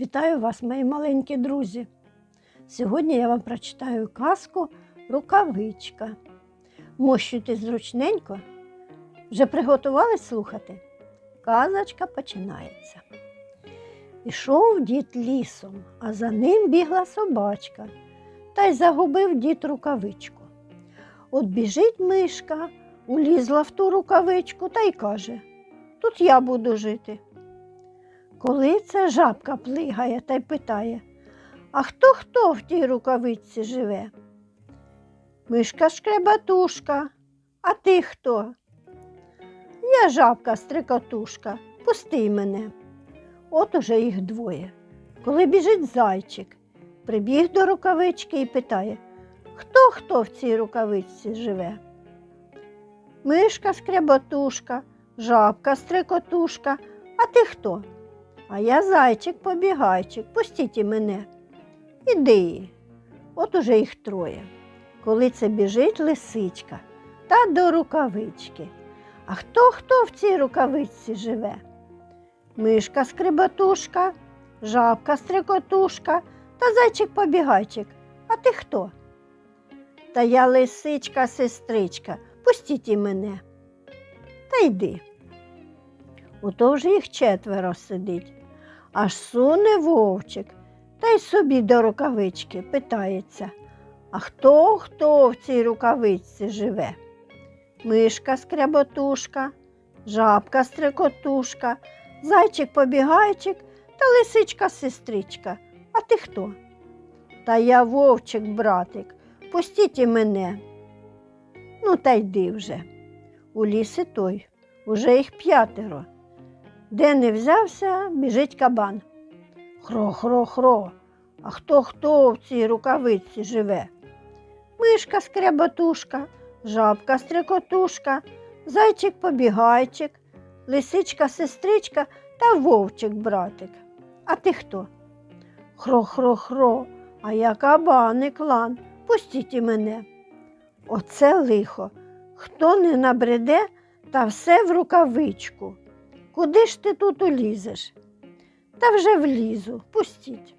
Вітаю вас, мої маленькі друзі. Сьогодні я вам прочитаю казку Рукавичка. Мощуйтесь зручненько. Вже приготувались слухати? Казочка починається. Ішов дід лісом, а за ним бігла собачка, та й загубив дід рукавичку. От біжить мишка, улізла в ту рукавичку та й каже: Тут я буду жити. Коли це жабка плигає та й питає, а хто хто в тій рукавичці живе? Мишка шкребатушка, а ти хто? Я жабка стрикотушка, пусти мене. От уже їх двоє. Коли біжить зайчик, прибіг до рукавички і питає, хто хто в цій рукавичці живе? Мишка скряботушка, жабка стрикотушка, а ти хто? А я зайчик побігайчик, пустіть і мене. Іди. От уже їх троє. Коли це біжить лисичка та до рукавички. А хто хто в цій рукавичці живе? Мишка скрибатушка, жабка стрикотушка та зайчик побігайчик. А ти хто? Та я лисичка, сестричка, пустіть і мене. Та йди. Ото вже їх четверо сидить. Аж суне вовчик, та й собі до рукавички питається. А хто хто в цій рукавичці живе? Мишка скряботушка, жабка стрикотушка, зайчик побігайчик та лисичка сестричка. А ти хто? Та я вовчик, братик, пустіть і мене. Ну, та йди вже. У ліси той, уже їх п'ятеро. Де не взявся, біжить кабан. Хро-хро-хро. А хто хто в цій рукавиці живе? Мишка скряботушка, жабка стрикотушка, зайчик побігайчик, лисичка сестричка та вовчик братик. А ти хто? Хро-хро-хро, а я кабаник лан, пустіть і мене. Оце лихо. Хто не набреде, та все в рукавичку. Куди ж ти тут улізеш? Та вже влізу, пустіть.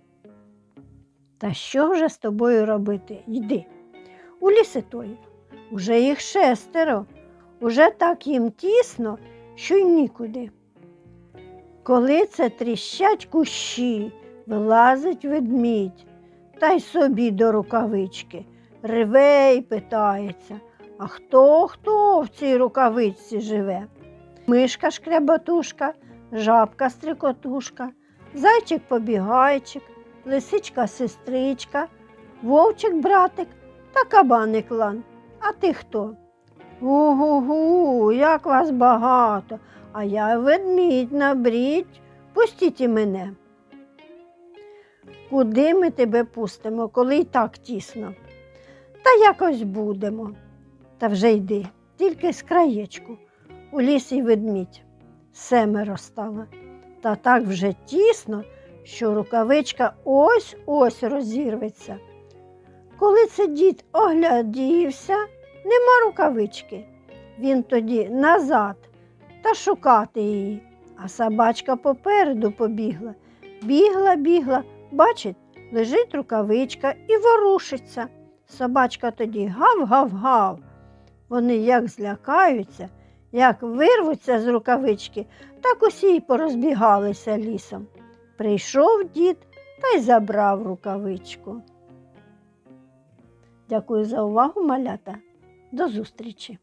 Та що вже з тобою робити? Йди. У ліси той. Уже їх шестеро, уже так їм тісно, що й нікуди. Коли це тріщать кущі, вилазить ведмідь, та й собі до рукавички, реве й питається, а хто хто в цій рукавичці живе? Мишка шкряботушка, жабка стрикотушка, зайчик побігайчик, лисичка сестричка, вовчик братик та кабаник лан. А ти хто? Гу-гу-гу, як вас багато, а я ведмідь набрідь, пустіть і мене. Куди ми тебе пустимо, коли й так тісно? Та якось будемо. Та вже йди, тільки з краєчку у лісі ведмідь. Семеро стало. Та так вже тісно, що рукавичка ось ось розірветься. Коли це дід оглядівся, нема рукавички. Він тоді назад та шукати її. А собачка попереду побігла. Бігла, бігла, бачить, лежить рукавичка і ворушиться. Собачка тоді гав-гав-гав. Вони як злякаються, як вирвуться з рукавички, так усі й порозбігалися лісом. Прийшов дід та й забрав рукавичку. Дякую за увагу, малята. До зустрічі!